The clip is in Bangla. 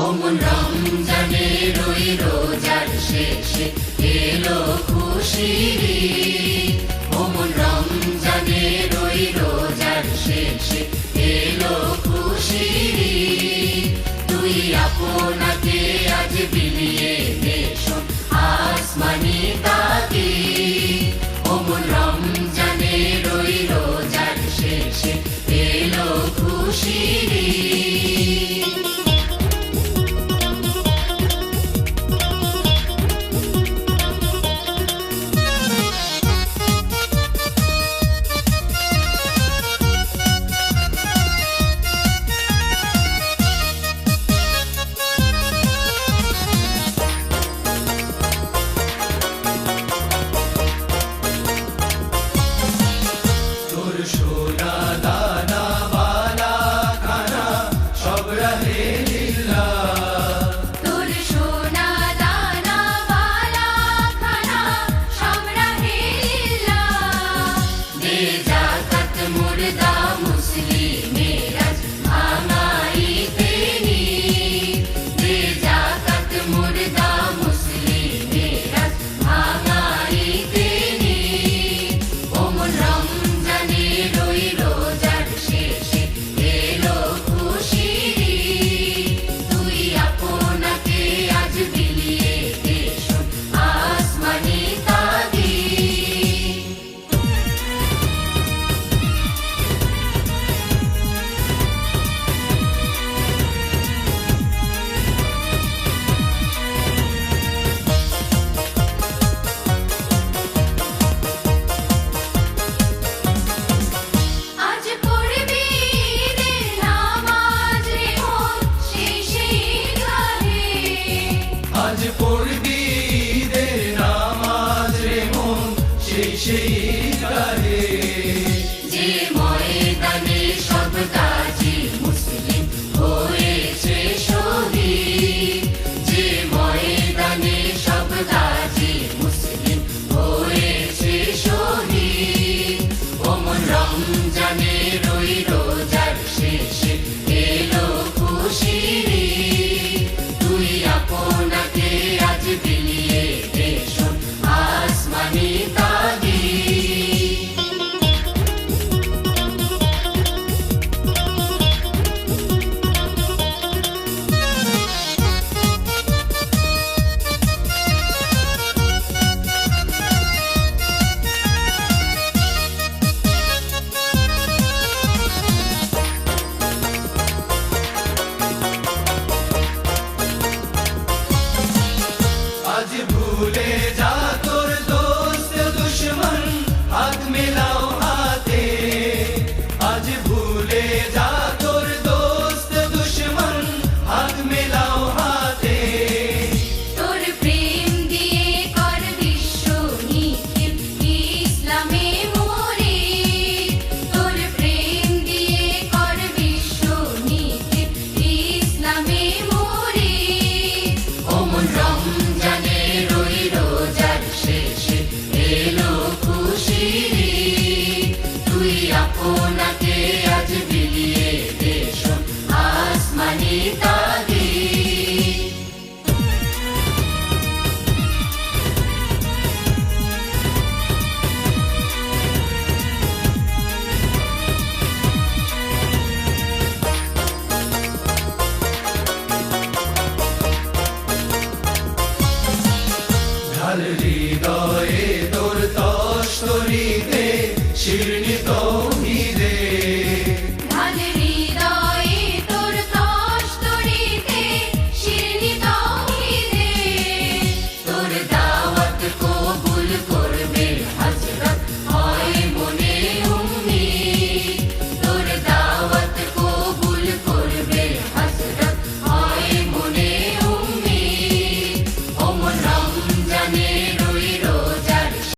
অমন রমজানের ওই রোজার শেষে এলো খুশির অমন রমজানের ওই রোজার শেষে এলো খুশির তুই আপনাকে আজ বিলিয়ে দেশন আসমানি তাকে অমন রমজানের ওই রোজার শেষে জাকাত মুর্দা মুসলিমেরাজ আমার